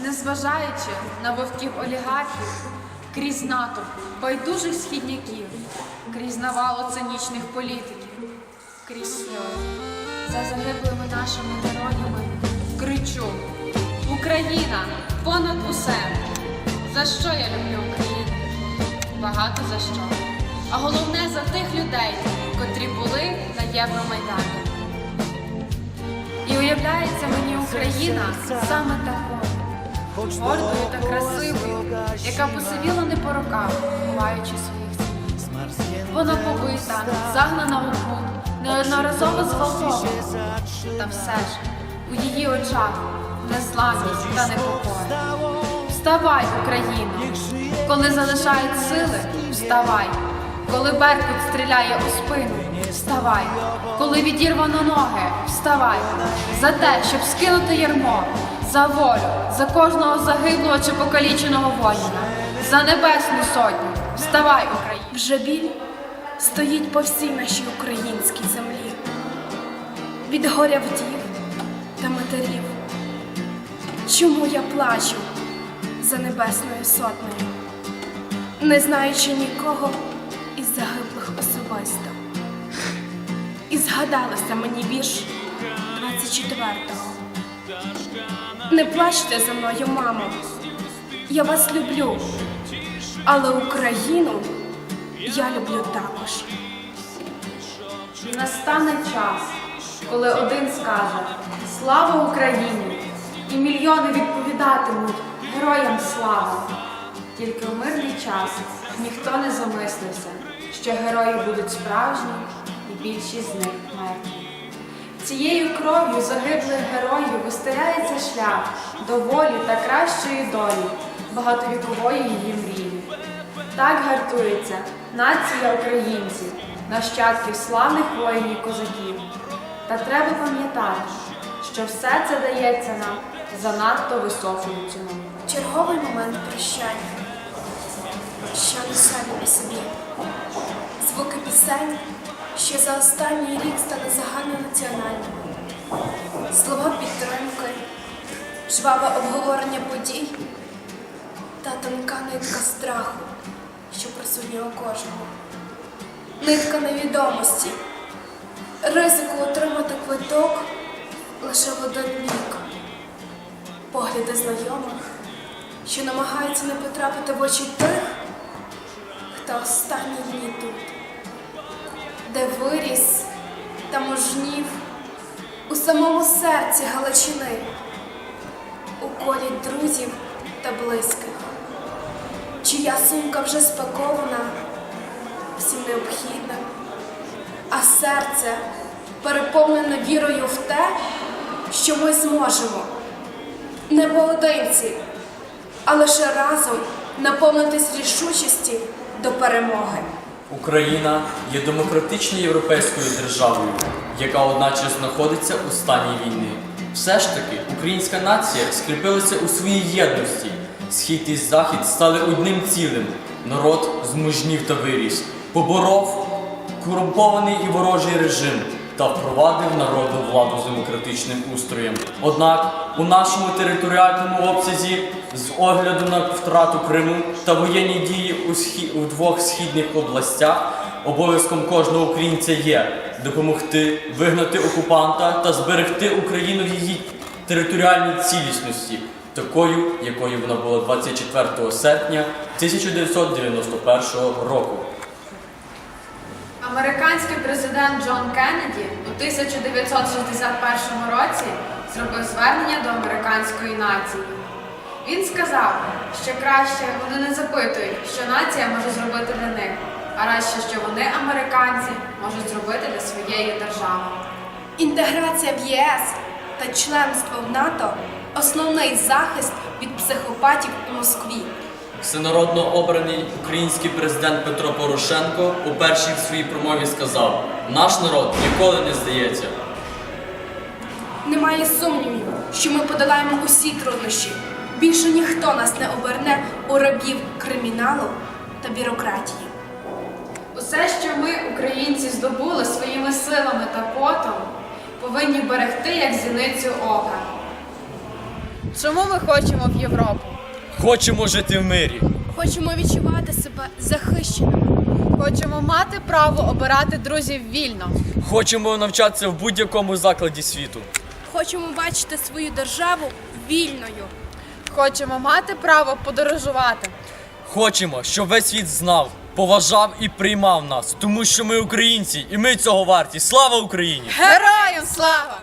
Незважаючи на вовків олігархів, крізь натовп байдужих східняків, крізь навалу цинічних політиків, крізь сльози, за загиблими нашими героями кричу: Україна понад усе! За що я люблю Україну? Багато за що. А головне за тих людей, котрі були на Євромайдані. І уявляється мені Україна саме такою, гордою та красивою, яка посивіла не по роках, ховаючи своїх синів. Вона побита, загнана у кут, неодноразово зґвалтована. Та все ж у її очах незламність та непокой. Вставай, Україна! Коли залишають сили, вставай. Коли Беркут стріляє у спину, вставай. Коли відірвано ноги, вставай. За те, щоб скинути ярмо, за волю, за кожного загиблого чи покаліченого воїна, за небесну сотню. Вставай, Україна! Вже біль стоїть по всій нашій українській землі. Від горя вдів та матерів. Чому я плачу за небесною сотнею, не знаючи нікого загиблих особисто. І згадалося мені вірш 24-го. Не плачте за мною, мамо. Я вас люблю, але Україну я люблю також. Настане час, коли один скаже Слава Україні! І мільйони відповідатимуть Героям слава! Тільки в мирний час ніхто не замислився, що герої будуть справжні і більшість з них мертві. Цією кров'ю загиблих героїв вистеляється шлях до волі та кращої долі, багатовікової її мрії. Так гартується нація українців, нащадків славних воїнів козаків. Та треба пам'ятати, що все це дається нам занадто високою ціною. Черговий момент прощання, що не самі собі. Звуки пісень, що за останній рік стали загальнонаціональними. Слова підтримки, жваве обговорення подій та тонка нитка страху, що присутня у кожному. Нитка невідомості, ризику отримати квиток лише в один бік погляди знайомих, що намагаються не потрапити в очі тих, хто останні дні тут, де виріс та мужнів у самому серці Галичини, у колі друзів та близьких, чия сумка вже спакована всім необхідним, а серце переповнене вірою в те, що ми зможемо не поодинці, а лише разом наповнитись рішучості до перемоги. Україна є демократичною європейською державою, яка одначе знаходиться у стані війни. Все ж таки, українська нація скріпилася у своїй єдності. Схід і захід стали одним цілим. Народ змужнів та виріс, поборов корумпований і ворожий режим та впровадив народну владу з демократичним устроєм. Однак у нашому територіальному обсязі, з огляду на втрату Криму та воєнні дії у, схі... у двох східних областях, обов'язком кожного українця є допомогти вигнати окупанта та зберегти Україну в її територіальній цілісності, такою, якою вона була 24 серпня 1991 року. Американський президент Джон Кеннеді у 1961 році зробив звернення до американської нації. Він сказав, що краще вони не запитують, що нація може зробити для них, а радше, що вони, американці, можуть зробити для своєї держави. Інтеграція в ЄС та членство в НАТО основний захист від психопатів у Москві. Всенародно обраний український президент Петро Порошенко у першій в своїй промові сказав: наш народ ніколи не здається. Немає сумнівів, що ми подолаємо усі труднощі. Більше ніхто нас не оберне у рабів криміналу та бюрократії. Усе, що ми, українці, здобули своїми силами та потом, повинні берегти як зіницю ока. Чому ми хочемо в Європу? Хочемо жити в мирі. Хочемо відчувати себе захищеними. Хочемо мати право обирати друзів вільно. Хочемо навчатися в будь-якому закладі світу. Хочемо бачити свою державу вільною. Хочемо мати право подорожувати. Хочемо, щоб весь світ знав, поважав і приймав нас, тому що ми українці, і ми цього варті. Слава Україні! Героям слава!